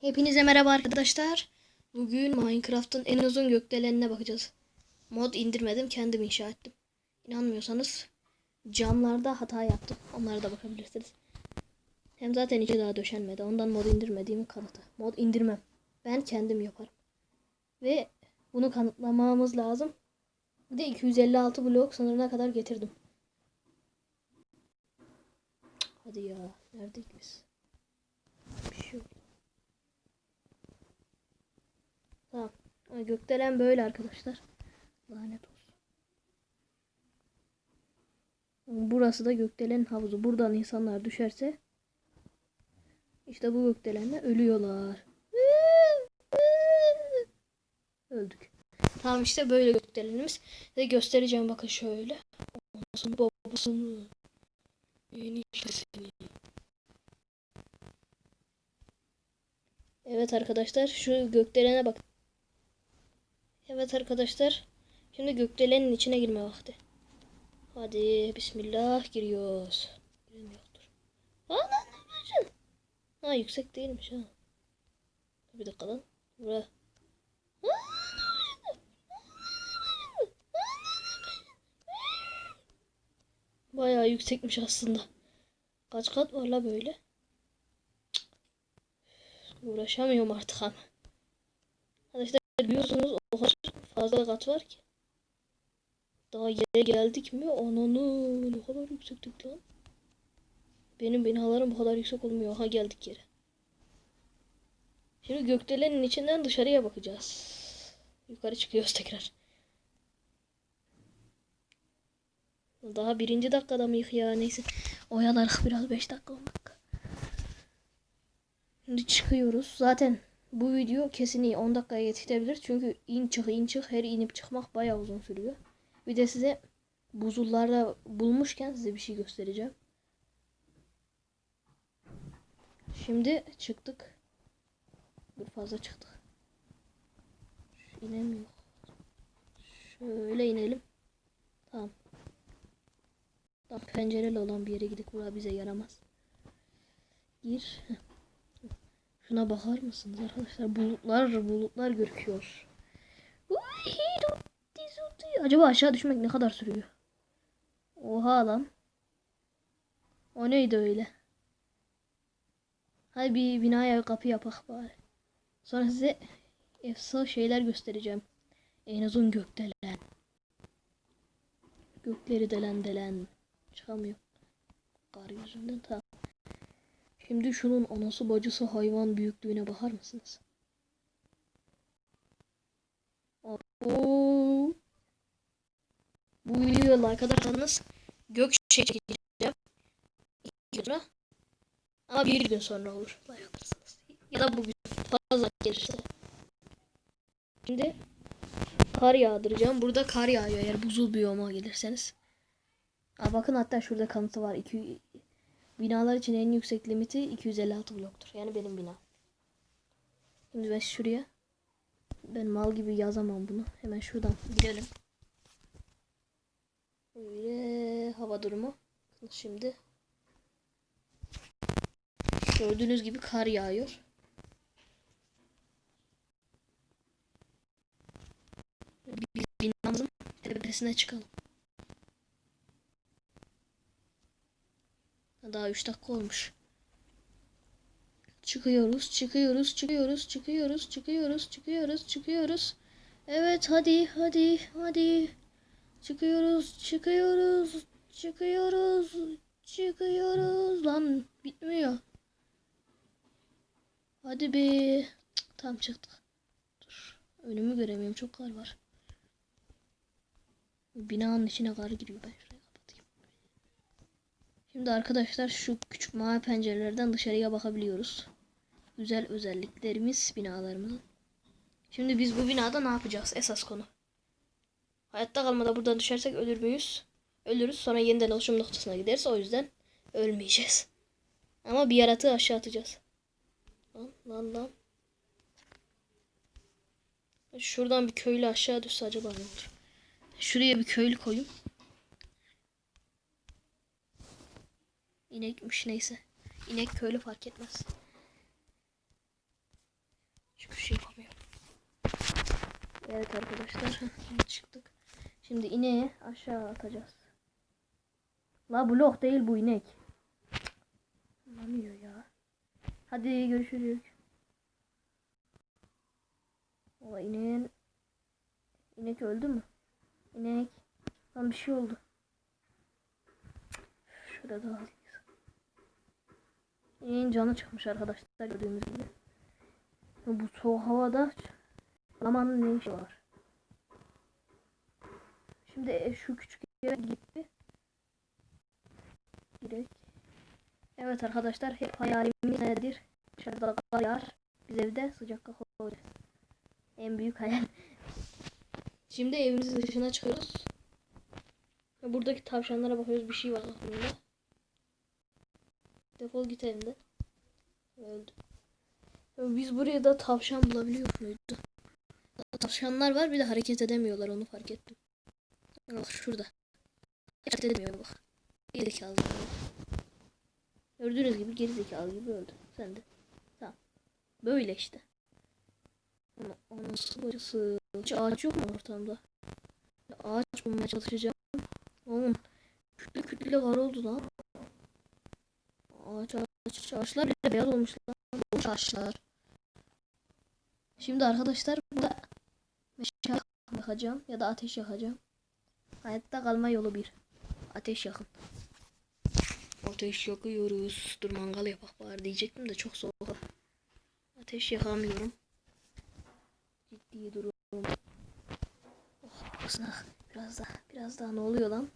Hepinize merhaba arkadaşlar. Bugün Minecraft'ın en uzun gökdelenine bakacağız. Mod indirmedim, kendim inşa ettim. İnanmıyorsanız camlarda hata yaptım. Onlara da bakabilirsiniz. Hem zaten içi daha döşenmedi. Ondan mod indirmediğimin kanıtı. Mod indirmem. Ben kendim yaparım. Ve bunu kanıtlamamız lazım. Bir de 256 blok sınırına kadar getirdim. Hadi ya. Neredeyiz? Bir şey yok. Tamam. Ay, Gökdelen böyle arkadaşlar. Lanet olsun. Burası da gökdelen havuzu. Buradan insanlar düşerse işte bu gökdelenle ölüyorlar. Öldük. Tamam işte böyle gökdelenimiz. Ve göstereceğim bakın şöyle. Anasını babasını. Eniştesini. Evet arkadaşlar şu gökdelene bak. Evet arkadaşlar. Şimdi gökdelenin içine girme vakti. Hadi bismillah giriyoruz. Giren yoktur. Aa lan ne? Ha yüksek değilmiş ha. Bir dakika lan. Bura. Bayağı yüksekmiş aslında. Kaç kat var la böyle? Uğraşamıyorum artık ama. Biliyorsunuz o kadar fazla kat var ki. Daha yere geldik mi? Ananı ne kadar yüksektik lan. Benim binalarım bu kadar yüksek olmuyor. Ha geldik yere. Şimdi gökdelenin içinden dışarıya bakacağız. Yukarı çıkıyoruz tekrar. Daha birinci dakikada mıyız ya neyse. Oyalarız biraz 5 dakika 10 dakika. Şimdi çıkıyoruz. Zaten bu video kesin 10 dakikaya yetişebilir. Çünkü in çık in çık her inip çıkmak bayağı uzun sürüyor. Bir de size buzullarda bulmuşken size bir şey göstereceğim. Şimdi çıktık. Dur fazla çıktık. İnemiyor. Şöyle inelim. Tamam. Daha pencereli olan bir yere gidip buraya bize yaramaz. Gir. Şuna bakar mısınız arkadaşlar? Bulutlar bulutlar görüküyor. Acaba aşağı düşmek ne kadar sürüyor? Oha lan. O neydi öyle? Hadi bir binaya kapı yapak bari. Sonra size efsane şeyler göstereceğim. En uzun gökdelen. Gökleri delen delen. Çıkamıyor. Kar yüzünden tamam. Şimdi şunun anası bacısı hayvan büyüklüğüne bakar mısınız? Oo. Bu videoya like atarsanız gök çekeceğim. Gün Ama bir gün sonra olur. Ya da bugün fazla gelirse. Şimdi kar yağdıracağım. Burada kar yağıyor eğer buzul biyoma gelirseniz. Aa, bakın hatta şurada kanıtı var. 2 Binalar için en yüksek limiti 256 bloktur. Yani benim bina. Şimdi ben şuraya ben mal gibi yazamam bunu. Hemen şuradan gidelim. Böyle hava durumu. Şimdi gördüğünüz gibi kar yağıyor. Binamızın tepesine çıkalım. Daha 3 dakika olmuş. Çıkıyoruz, çıkıyoruz, çıkıyoruz, çıkıyoruz, çıkıyoruz, çıkıyoruz, çıkıyoruz. Evet, hadi, hadi, hadi. Çıkıyoruz, çıkıyoruz, çıkıyoruz, çıkıyoruz. Lan bitmiyor. Hadi be. Tam çıktık. Dur. Önümü göremiyorum. Çok kar var. Binanın içine kar giriyor. Ben. Şimdi arkadaşlar şu küçük mavi pencerelerden dışarıya bakabiliyoruz. Güzel özelliklerimiz binalarımızın. Şimdi biz bu binada ne yapacağız? Esas konu. Hayatta kalmada buradan düşersek ölür müyüz? Ölürüz. Sonra yeniden oluşum noktasına gideriz. O yüzden ölmeyeceğiz. Ama bir yaratığı aşağı atacağız. Lan lan lan. Şuradan bir köylü aşağı düşse acaba ne olur? Şuraya bir köylü koyayım. İnekmiş neyse. İnek köylü fark etmez. Hiçbir şey yapamıyorum. Evet arkadaşlar. Çıktık. Şimdi ineği aşağı atacağız. La blok değil bu inek. Anlamıyor ya. Hadi görüşürüz. Valla ineğin... İnek öldü mü? İnek. Lan bir şey oldu. Şurada alayım. İneğin canı çıkmış arkadaşlar gördüğünüz gibi. Bu soğuk havada lamanın ne işi var? Şimdi e, şu küçük yere gitti. Direkt. Evet arkadaşlar hep hayalimiz nedir? Dışarıda kar. Biz evde sıcak kahve olacağız. En büyük hayal. Şimdi evimizin dışına çıkıyoruz. Buradaki tavşanlara bakıyoruz. Bir şey var aklımda. Defol git evimden. Öldü. Biz buraya da tavşan bulabiliyor muydu? Tavşanlar var bir de hareket edemiyorlar onu fark ettim. Bak şurada. Hareket edemiyor bak. Gerizekalı. Gördüğünüz gibi gerizekalı gibi öldü. Sen de. Tamam. Böyle işte. Ama anası bacısı. Hiç ağaç yok mu ortamda? Ağaç bulmaya çalışacağım. Oğlum. Kütle kütle kar oldu lan. Ağaç ağaçlar bile beyaz olmuş lan. Boş ağaçlar. Şimdi arkadaşlar burada meşale yakacağım ya da ateş yakacağım. Hayatta kalma yolu bir. Ateş yakın. Ateş yakıyoruz. Dur mangal yapak bari diyecektim de çok soğuk. Ateş yakamıyorum. Ciddi durum. Oh. Biraz daha, biraz daha ne oluyor lan?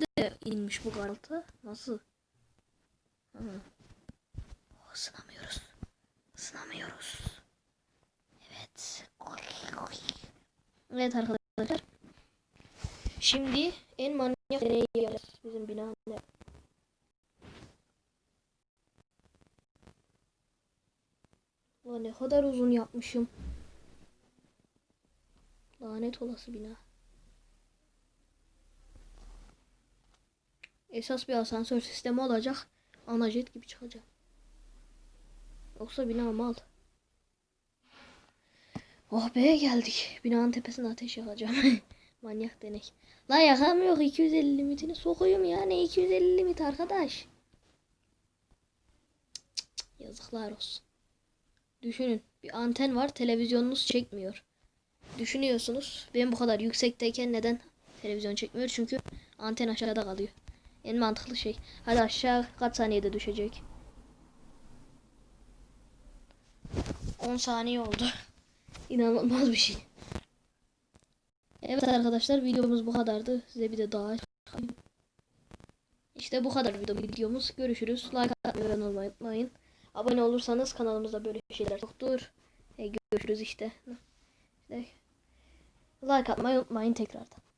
De inmiş bu karaltı. Nasıl? Hı. Oh, ısınamıyoruz. Isınamıyoruz. Evet. Evet arkadaşlar. Şimdi en manyak deneyi. Bizim bina ne? Ulan ne kadar uzun yapmışım. Lanet olası bina. Esas bir asansör sistemi olacak. Ana jet gibi çıkacak. Yoksa bina mal. Oh be geldik. Binanın tepesine ateş yakacağım. Manyak denek. La yakamıyor 250 limitini sokuyum ya. Ne 250 limit arkadaş. Yazıklar olsun. Düşünün. Bir anten var. Televizyonunuz çekmiyor. Düşünüyorsunuz. Ben bu kadar yüksekteyken neden televizyon çekmiyor? Çünkü anten aşağıda kalıyor. En mantıklı şey. Hadi aşağı kaç saniyede düşecek? 10 saniye oldu. İnanılmaz bir şey. Evet arkadaşlar videomuz bu kadardı. Size bir de daha işte bu kadar video videomuz. Görüşürüz. Like atmayı unutmayın. Abone olursanız kanalımızda böyle şeyler çoktur. E, görüşürüz işte. işte. Like atmayı unutmayın tekrardan.